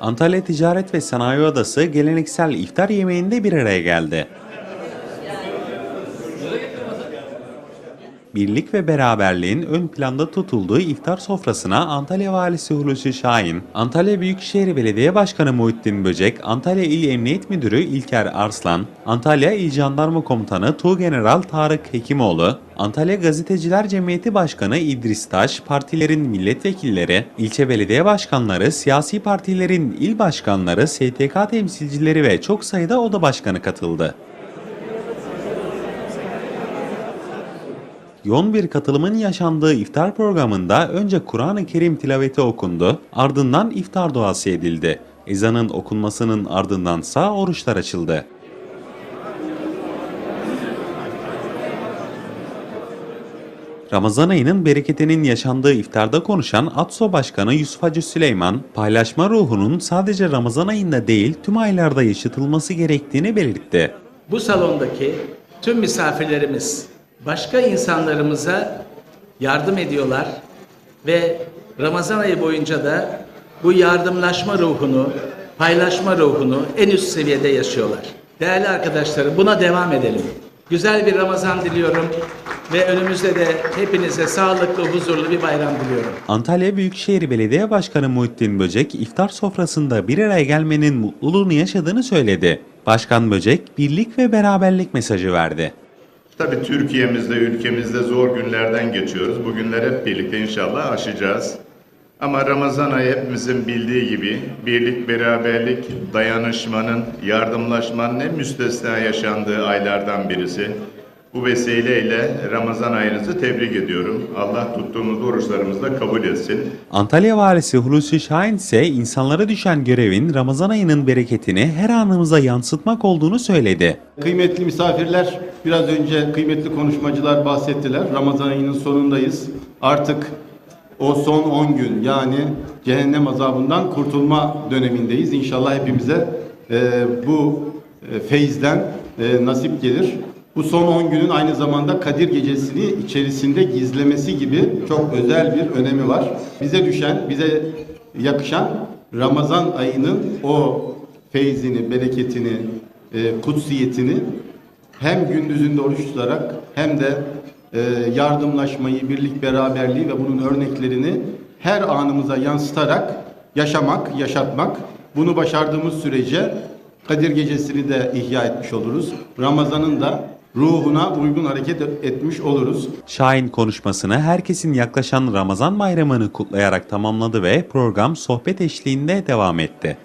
Antalya Ticaret ve Sanayi Odası geleneksel iftar yemeğinde bir araya geldi. Birlik ve beraberliğin ön planda tutulduğu iftar sofrasına Antalya Valisi Hulusi Şahin, Antalya Büyükşehir Belediye Başkanı Muhittin Böcek, Antalya İl Emniyet Müdürü İlker Arslan, Antalya İl Jandarma Komutanı Tuğgeneral Tarık Hekimoğlu, Antalya Gazeteciler Cemiyeti Başkanı İdris Taş, partilerin milletvekilleri, ilçe belediye başkanları, siyasi partilerin il başkanları, STK temsilcileri ve çok sayıda oda başkanı katıldı. Yoğun bir katılımın yaşandığı iftar programında önce Kur'an-ı Kerim tilaveti okundu, ardından iftar duası edildi. Ezanın okunmasının ardındansa oruçlar açıldı. Ramazan ayının bereketinin yaşandığı iftarda konuşan ATSO Başkanı Yusuf Hacı Süleyman, paylaşma ruhunun sadece Ramazan ayında değil tüm aylarda yaşatılması gerektiğini belirtti. Bu salondaki tüm misafirlerimiz başka insanlarımıza yardım ediyorlar ve Ramazan ayı boyunca da bu yardımlaşma ruhunu, paylaşma ruhunu en üst seviyede yaşıyorlar. Değerli arkadaşlarım buna devam edelim. Güzel bir Ramazan diliyorum ve önümüzde de hepinize sağlıklı, huzurlu bir bayram diliyorum. Antalya Büyükşehir Belediye Başkanı Muhittin Böcek iftar sofrasında bir araya gelmenin mutluluğunu yaşadığını söyledi. Başkan Böcek birlik ve beraberlik mesajı verdi. Tabii Türkiye'mizde, ülkemizde zor günlerden geçiyoruz. Bu günler hep birlikte inşallah aşacağız. Ama Ramazan ayı hepimizin bildiği gibi birlik, beraberlik, dayanışmanın, yardımlaşmanın en müstesna yaşandığı aylardan birisi. Bu vesileyle Ramazan ayınızı tebrik ediyorum. Allah tuttuğumuz oruçlarımızı da kabul etsin. Antalya Valisi Hulusi Şahin ise insanlara düşen görevin Ramazan ayının bereketini her anımıza yansıtmak olduğunu söyledi. Kıymetli misafirler, biraz önce kıymetli konuşmacılar bahsettiler. Ramazan ayının sonundayız. Artık o son 10 gün yani cehennem azabından kurtulma dönemindeyiz. İnşallah hepimize e, bu e, feyizden e, nasip gelir. Bu son 10 günün aynı zamanda Kadir Gecesi'ni içerisinde gizlemesi gibi çok özel bir önemi var. Bize düşen, bize yakışan Ramazan ayının o feyzini, bereketini, e, kutsiyetini hem gündüzünde oruç tutarak hem de e, yardımlaşmayı, birlik beraberliği ve bunun örneklerini her anımıza yansıtarak yaşamak, yaşatmak. Bunu başardığımız sürece Kadir Gecesi'ni de ihya etmiş oluruz. Ramazan'ın da ruhuna uygun hareket etmiş oluruz. Şahin konuşmasını herkesin yaklaşan Ramazan bayramını kutlayarak tamamladı ve program sohbet eşliğinde devam etti.